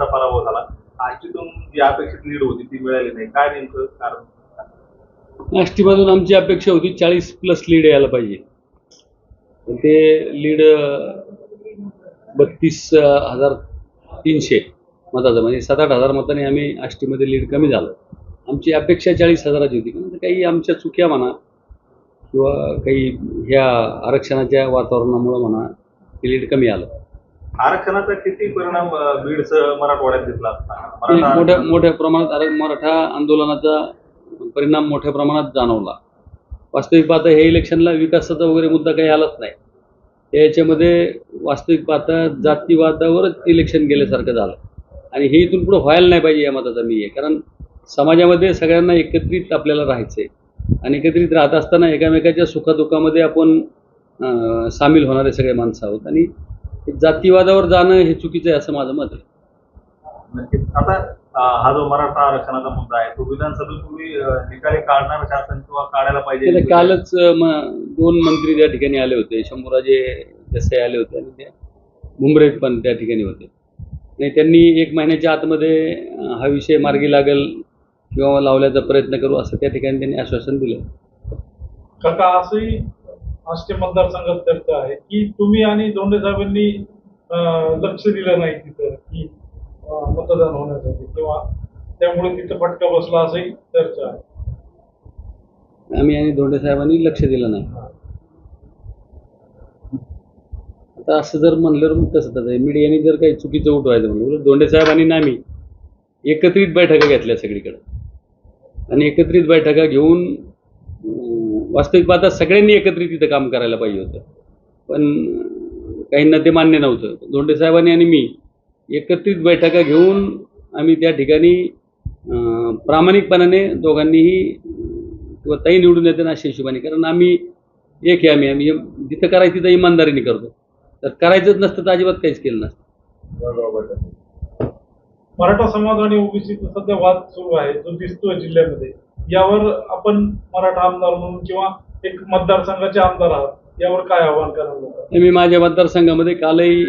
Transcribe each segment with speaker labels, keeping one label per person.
Speaker 1: त्यांचा पराभव झाला. आष्टीतून जी अपेक्षित लीड होती ती मिळाली नाही. काय नेमकं कारण?
Speaker 2: आष्टीमधून आमची अपेक्षा होती चाळीस प्लस लीड यायला पाहिजे. पण ते लीड बत्तीस हजार तीनशे मताचं म्हणजे सात आठ हजार मताने आम्ही आष्टीमध्ये लीड कमी झालं. आमची अपेक्षा चाळीस हजाराची होती. पण काही आमच्या चुक्या म्हणा किंवा काही ह्या आरक्षणाच्या वातावरणामुळं म्हणा ते लीड कमी आलं.
Speaker 1: आरक्षणाचा किती परिणाम बीडसह मराठवाड्यात दिसला असता?
Speaker 2: मोठ्या मोठ्या प्रमाणात मराठा आंदोलनाचा परिणाम मोठ्या प्रमाणात जाणवला. वास्तविक पाहता हे इलेक्शनला विकासाचा वगैरे मुद्दा काही आलाच नाही. याच्यामध्ये वास्तविक पाहता जातीवादावरच इलेक्शन गेल्यासारखं झालं. आणि हे इथून पुढे व्हायला नाही पाहिजे या मताचा मी आहे कारण समाजामध्ये सगळ्यांना एकत्रित आपल्याला राहायचं आहे आणि एकत्रित राहत असताना एकामेकाच्या सुखदुःखामध्ये आपण सामील होणारे सगळे माणसं आहोत. आणि जातीवादावर जाणं हे चुकीचं आहे असं माझं मत आहे.
Speaker 1: नक्कीच. आता हा जो मराठा आरक्षणाचा मुद्दा आहे तो विधानसभेत तुम्ही निकाली काढणार शासन किंवा काढायला पाहिजे
Speaker 2: कालच दोन मंत्री त्या ठिकाणी आले होते. शंभूराजे देसाई आले होते आणि ते मुंबईत पण त्या ठिकाणी होते. आणि त्यांनी एक महिन्याच्या आतमध्ये हा विषय मार्गी लागेल किंवा लावण्याचा प्रयत्न करू असं त्या ठिकाणी त्यांनी आश्वासन दिलं.
Speaker 3: काका असंही आष्टी मतदारसंघात चर्चा आहे की तुम्ही आणि धोंडे साहेबांनी लक्ष दिलं नाही तिथं की मतदान होण्यासाठी किंवा त्यामुळे तिथं फटका बसला असंही चर्चा आहे
Speaker 2: आम्ही आणि धोंडे साहेबांनी लक्ष दिलं नाही. आता असं जर म्हणलं मग कसं तर मीडियाने जर काही चुकीचं उठवायचं म्हणलं धोंडे साहेबांनी ना आम्ही एकत्रित बैठका घेतल्या सगळीकडे. आणि एकत्रित बैठका घेऊन वास्तविक पाहता सगळ्यांनी एकत्रित इथं काम करायला पाहिजे होतं. पण काहींना ते मान्य नव्हतं. धोंडे साहेबांनी आणि मी एकत्रित बैठका घेऊन आम्ही त्या ठिकाणी प्रामाणिकपणाने दोघांनीही किंवा ताई निवडून येते ना अशा हिशोबाने. कारण आम्ही एक आहे आम्ही. आम्ही जिथं करायचं तिथं इमानदारीने करतो. तर करायचंच नसतं तर अजिबात काहीच केलं नसतं.
Speaker 3: मराठा समाज आणि ओबीसीचा सध्या वाद सुरू आहे. जो दिसतोय जिल्ह्यामध्ये. यावर आपण मराठा आमदार म्हणून किंवा एक मतदारसंघाचे आमदार आहात यावर काय आव्हान करावं
Speaker 2: मी माझ्या मतदारसंघामध्ये कालही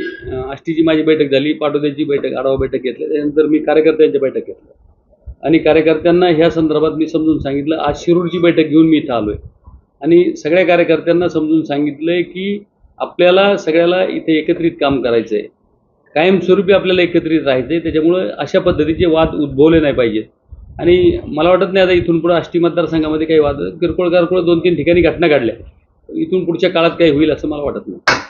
Speaker 2: आष्टीची माझी बैठक झाली पाटोद्याची बैठक आढावा बैठक घेतली त्यानंतर मी कार्यकर्त्यांची बैठक घेतली आणि कार्यकर्त्यांना ह्या संदर्भात मी समजून सांगितलं आज शिरूरची बैठक घेऊन मी इथं आलोय. आणि सगळ्या कार्यकर्त्यांना समजून सांगितलंय की आपल्याला सगळ्याला इथे एकत्रित काम करायचं आहे कायमस्वरूपी आपल्याला एकत्रित राहायचं आहे त्याच्यामुळं अशा पद्धतीचे वाद उद्भवले नाही पाहिजेत. आणि मला वाटत नाही आता इथून पुढे आष्टी मतदारसंघामध्ये काही वाद किरकोळ कारकोळ दोन तीन ठिकाणी घटना घडल्या. इथून पुढच्या काळात काही होईल असं मला वाटत नाही.